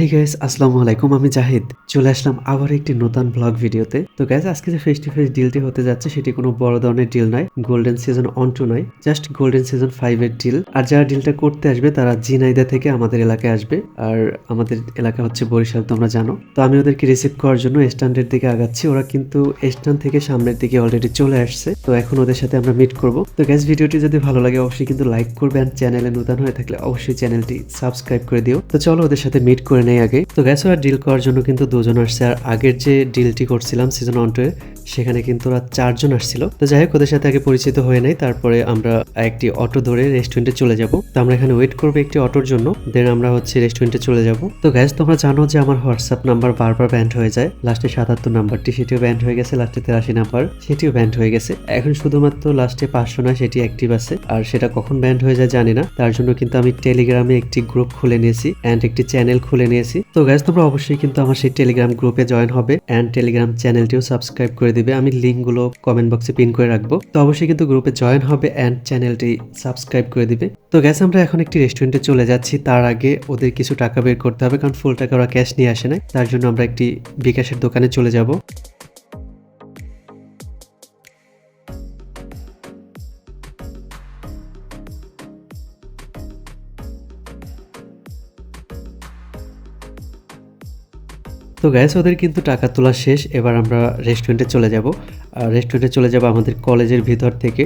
Hey guys আসসালামু আলাইকুম, আমি জাহিদ। চলে আসলাম আবার একটি নতুন ব্লগ ভিডিওতে তো গাইস আজকে যে ফেস টু ফেস ডিলটি হতে যাচ্ছে, সেটি কোনো বড় ধরনের ডিল নয় গোল্ডেন সিজন অন টু নয় জাস্ট গোল্ডেন সিজন ফাইভ এর ডিল আর যারা ডিলটা করতে আসবে, তারা জিনাইদা থেকে আমাদের এলাকায় আসবে। আর আমাদের এলাকা হচ্ছে বরিশাল, তোমরা জানো। তো আমি ওদেরকে রিসিভ করার জন্য স্ট্যান্ডের দিকে আগাচ্ছি। ওরা কিন্তু স্ট্যান্ড থেকে সামনের দিকে অলরেডি চলে আসছে। তো এখন ওদের সাথে আমরা মিট করব। তো গ্যাস ভিডিওটি যদি ভালো লাগে, অবশ্যই কিন্তু লাইক করবে। আর চ্যানেলে নতুন হয়ে থাকলে অবশ্যই চ্যানেলটি সাবস্ক্রাইব করে দিও। তো চলো ওদের সাথে মিট করে নেই আগে। তো গ্যাস ওরা ডিল করার জন্য কিন্তু দুজন আসছে। আর আগের যে ডিলটি করছিলাম সিজন ওয়ান টু সেখানে কিন্তু ওরা চারজন আসছিল। তো যাই হোক, ওদের সাথে আগে পরিচিত হয়ে নাই। তারপরে আমরা একটি অটো ধরে রেস্টুরেন্টে চলে যাব। তো আমরা এখানে ওয়েট করব একটি অটোর জন্য। দেন আমরা হচ্ছে রেস্টুরেন্টে চলে যাব। তো গ্যাস তোমরা জানো যে আমার হোয়াটসঅ্যাপ নাম্বার বারবার ব্যান্ড হয়ে যায়। লাস্টে সাতাত্তর নাম্বারটি, সেটিও ব্যান্ড হয়ে গেছে। লাস্টে তেরাশি নাম্বার, সেটিও ব্যান্ড হয়ে গেছে। এখন শুধুমাত্র লাস্টে পাঁচশো না সেটি অ্যাক্টিভ আছে। আর সেটা কখন ব্যান্ড হয়ে যায় জানি না। তার জন্য কিন্তু আমি টেলিগ্রামে একটি গ্রুপ খুলে নিয়েছি। অ্যান্ড একটি চ্যানেল খুলে নিয়েছি। তো গ্যাস তোমরা অবশ্যই কিন্তু আমার সেই টেলিগ্রাম গ্রুপে জয়েন হবে অ্যান্ড টেলিগ্রাম চ্যানেলটিও সাবস্ক্রাইব করে দিবে। আমি লিঙ্কগুলো কমেন্ট বক্সে পিন করে রাখব। তো অবশ্যই কিন্তু গ্রুপে জয়েন হবে অ্যান্ড চ্যানেলটি সাবস্ক্রাইব করে দিবে। তো গ্যাস আমরা এখন একটি রেস্টুরেন্টে চলে যাচ্ছি। তার আগে ওদের কিছু টাকা বের করতে হবে, কারণ ফুল টাকা ওরা ক্যাশ নিয়ে আসে না তার জন্য আমরা একটি বিকাশের দোকানে চলে যাব। তো গ্যাস ওদের কিন্তু টাকা তোলা শেষ। এবার আমরা রেস্টুরেন্টে চলে যাব। রেস্টুরেন্টে চলে যাব আমাদের কলেজের ভিতর থেকে।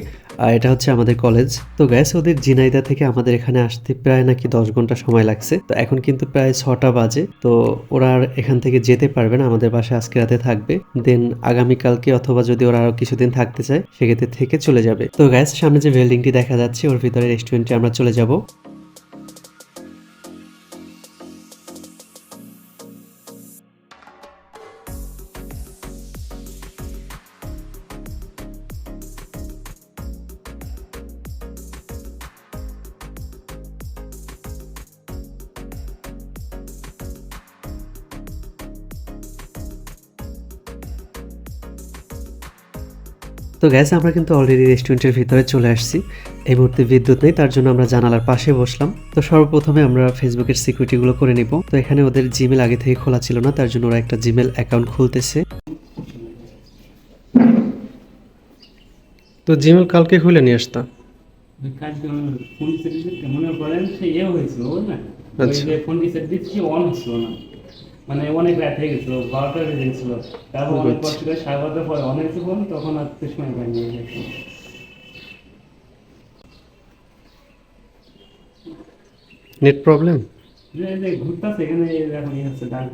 এটা হচ্ছে আমাদের কলেজ তো গ্যাস ওদের জিনাইদা থেকে আমাদের এখানে আসতে প্রায় নাকি দশ ঘণ্টা সময় লাগছে। তো এখন কিন্তু প্রায় ছটা বাজে। তো ওরা আর এখান থেকে যেতে পারবে না। আমাদের বাসায় আজকে রাতে থাকবে। দেন আগামীকালকে অথবা যদি ওরা আরও কিছুদিন থাকতে চায়, সেক্ষেত্রে থেকে চলে যাবে। তো গ্যাস সামনে যে বিল্ডিংটি দেখা যাচ্ছে, ওর ভিতরে রেস্টুরেন্টে আমরা চলে যাব। তো গ্যাস আমরা কিন্তু অলরেডি রেস্টুরেন্টের ভিতরে চলে আসছি। এই মুহূর্তে বিদ্যুৎ নেই তার জন্য আমরা জানালার পাশে বসলাম। তো সর্বপ্রথমে আমরা ফেসবুকের সিকিউরিটিগুলো করে নিব। তো এখানে ওদের জিমেল আগে থেকে খোলা ছিল না তার জন্য ওরা একটা জিমেল অ্যাকাউন্ট খুলতেছে। তো জিমেল কালকে খুলে নিয়ে আসতাম ফোন ইয়ে আচ্ছা। দিচ্ছি অন হচ্ছিল না। মানে অনেক রাত হয়ে গেছিল বারোটা বেজে গেছিল। তারপর অনেক কষ্ট করে সাড়ে বারোটার পরে অনেক তখন আর পাইনি নেট প্রবলেম? যে ঘুরতেছে এখানে এখন ইয়ে হচ্ছে ডান।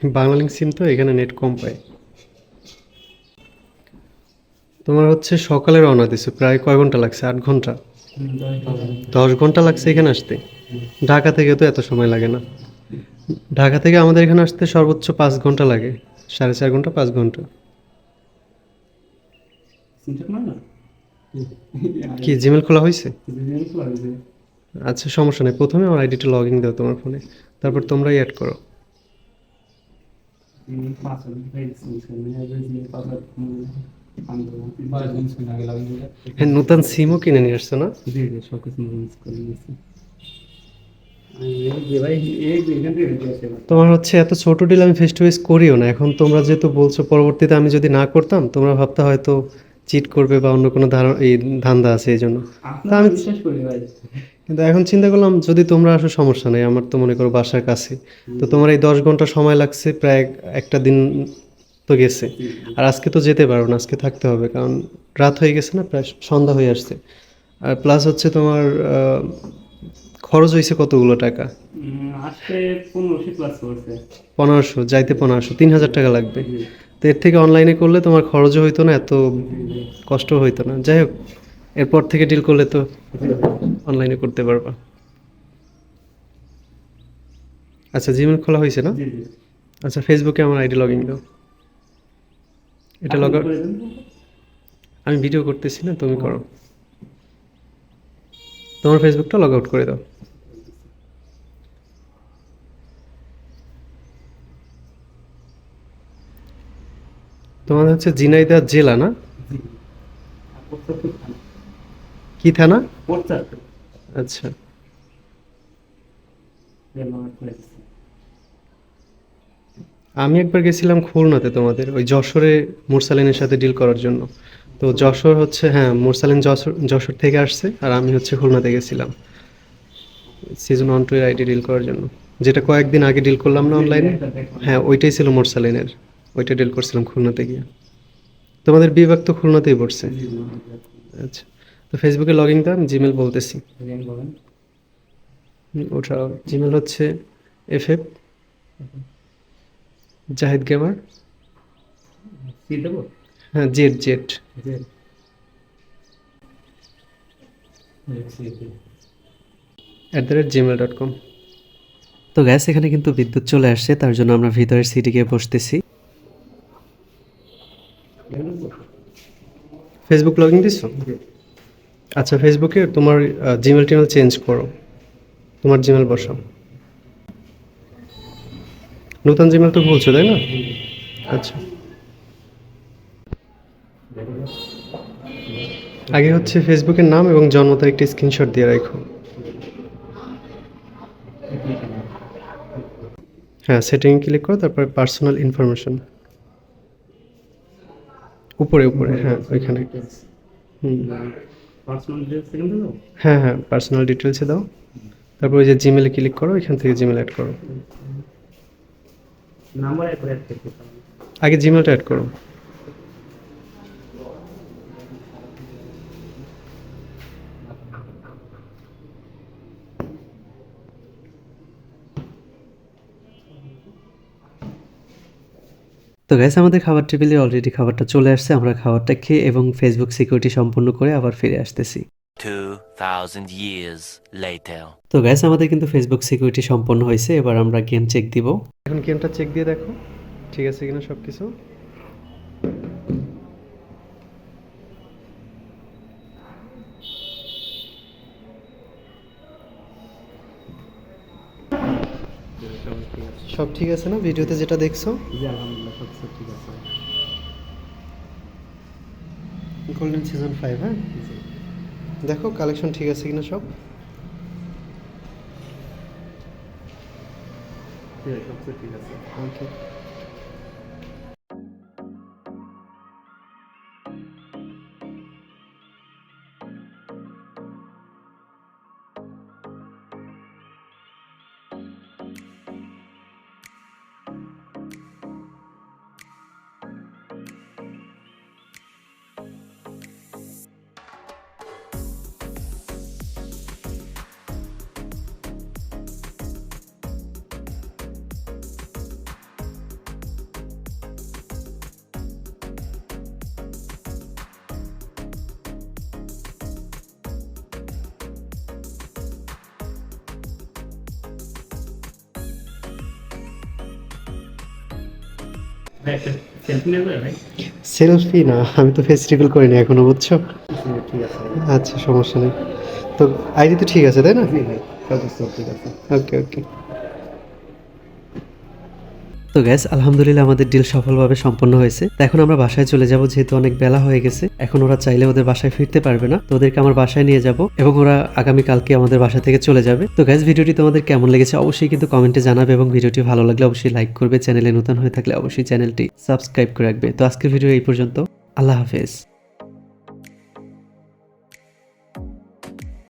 হ্যাঁ সিম তো এখানে নেট কম পায়। তোমার হচ্ছে সকালে রওনা দিছো প্রায় কয় ঘণ্টা লাগছে? আট ঘণ্টা? দশ ঘণ্টা লাগছে এখানে আসতে। ঢাকা থেকে তো এত সময় লাগে না। ঢাকা থেকে আমাদের এখানে আসতে সর্বোচ্চ পাঁচ ঘণ্টা লাগে, সাড়ে চার ঘণ্টা, পাঁচ ঘণ্টা। কি জিমেল খোলা হয়েছে। আচ্ছা সমস্যা নেই। প্রথমে আমার আইডিটা লগ ইন দাও তোমার ফোনে তারপর তোমরাই অ্যাড করো। হ্যাঁ নতুন সিমও কিনে নিয়ে আসছো না? জি জি সব কিছু করে নিয়েছি। তোমার হচ্ছে এত ছোট ডিল আমি ফেস টু ফেস করিও না। এখন তোমরা যেহেতু বলছো পরবর্তীতে আমি যদি না করতাম তোমরা ভাবতে হয়তো চিট করবে বা অন্য কোনো ধারণা এই ধান্দা আছে এই জন্য। আমি- ভাই। কিন্তু এখন চিন্তা করলাম যদি তোমরা আসো সমস্যা নেই আমার তো মনে করো বাসার কাছে। তো তোমার এই দশ ঘণ্টা সময় লাগছে প্রায় একটা দিন তো গেছে। আর আজকে তো যেতে পারব না আজকে থাকতে হবে কারণ রাত হয়ে গেছে না প্রায় সন্ধ্যা হয়ে আসছে। আর প্লাস হচ্ছে তোমার খরচ হয়েছে কতগুলো টাকা? পনেরোশো যাইতে পনেরোশো তিন হাজার টাকা লাগবে। তো এর থেকে অনলাইনে করলে তোমার খরচও হইতো না এত কষ্ট হইতো না। যাই হোক এরপর থেকে ডিল করলে তো অনলাইনে করতে পারবা। আচ্ছা জিমেল খোলা হয়েছে না? আচ্ছা ফেসবুকে আমার আইডি লগ ইন দাও। এটা লগ? আমি ভিডিও করতেছি না তুমি করো। তোমার ফেসবুকটা লগ আউট করে দাও। তোমার হচ্ছে জিনাইদা জেলা না। কি থানা? আচ্ছা রেল মার্কেট খুলে দিচ্ছে আমি একবার গেছিলাম খুলনাতে তোমাদের ওই যশোরে মুরসালিনের সাথে ডিল করার জন্য। তো যশোর হচ্ছে হ্যাঁ মুরসালিন যশোর যশোর থেকে আসছে আর আমি হচ্ছে খুলনাতে গেছিলাম। সিজন ওয়ান টু এর আইডি ডিল করার জন্য। যেটা কয়েকদিন আগে ডিল করলাম না অনলাইনে হ্যাঁ ওইটাই ছিল মোরসালিনের। ওইটা ডিল করছিলাম খুলনাতে গিয়ে। তোমাদের বিভাগ তো খুলনাতেই পড়ছে। আচ্ছা তো ফেসবুকে লগ ইন দাম জিমেল বলতেছি। ওটা জিমেল হচ্ছে এফ এফ জাহিদ গেমার হ্যাঁ Z Z. At the rate Gmail dot com তো গ্যাস এখানে কিন্তু বিদ্যুৎ চলে আসছে তার জন্য আমরা ভিতরের সিটি গিয়ে বসতেছি। ফেসবুক লগ ইন দিছো আচ্ছা ফেসবুকে তোমার জিমেল টিমেল চেঞ্জ করো। তোমার জিমেল বসাও। নতুন জিমেল তো বলছো, তাই না? আচ্ছা। আগে হচ্ছে ফেসবুকের নাম এবং জন্ম তারিখটা স্ক্রিনশট দিয়ে রাখো। হ্যাঁ সেটিংয়ে ক্লিক করো, তারপরে পার্সোনাল ইনফরমেশন উপরে উপরে হ্যাঁ ওইখানে। হ্যাঁ হ্যাঁ পার্সোনাল ডিটেলসে দাও। তারপর ওই যে জিমেলে ক্লিক করো এখান থেকে জিমেল অ্যাড করো। নাম্বার অ্যাড করে অ্যাড করতে আগে জিমেলটা অ্যাড করো। তো গ্যাস আমাদের খাবার টেবিলে অলরেডি খাবারটা চলে আসছে আমরা খাবারটা খেয়ে এবং ফেসবুক সিকিউরিটি সম্পূর্ণ করে আবার ফিরে আসতেছি। 2,000 years later. তো গ্যাস আমাদের কিন্তু ফেসবুক সিকিউরিটি সম্পন্ন হয়েছে এবার আমরা গেম চেক দিব। এখন গেমটা চেক দিয়ে দেখো। ঠিক আছে কিনা সব কিছু সব ঠিক আছে না? ভিডিওতে যেটা দেখছ? জি আলহামদুলিল্লাহ সব কিছু ঠিক আছে। গোল্ডেন সিজন ফাইভ হ্যাঁ? দেখো কালেকশন ঠিক আছে কিনা সব? ঠিক আছে সব ঠিক আছে। ওকে সেলফি না আমি তো ফেস রিভিল করিনি এখনও বুঝছ? ঠিক আছে আচ্ছা সমস্যা নেই। তো আইডি তো ঠিক আছে তাই না? ওকে ওকে তো গ্যাস আলহামদুলিল্লাহ আমাদের ডিল সফলভাবে সম্পন্ন হয়েছে। এখন আমরা বাসায় চলে যাব, যেহেতু অনেক বেলা হয়ে গেছে। এখন ওরা চাইলে ওদের বাসায় ফিরতে পারবে না। তো ওদেরকে আমার বাসায় নিয়ে যাব এবং ওরা আগামী কালকে আমাদের বাসা থেকে চলে যাবে। তো গ্যাস ভিডিওটি তোমাদের কেমন লেগেছে অবশ্যই কিন্তু কমেন্টে জানাবে এবং ভিডিওটি ভালো লাগলে অবশ্যই লাইক করবে। চ্যানেলে নতুন হয়ে থাকলে অবশ্যই চ্যানেলটি সাবস্ক্রাইব করে রাখবে। তো আজকের ভিডিও এই পর্যন্ত। আল্লাহ হাফেজ।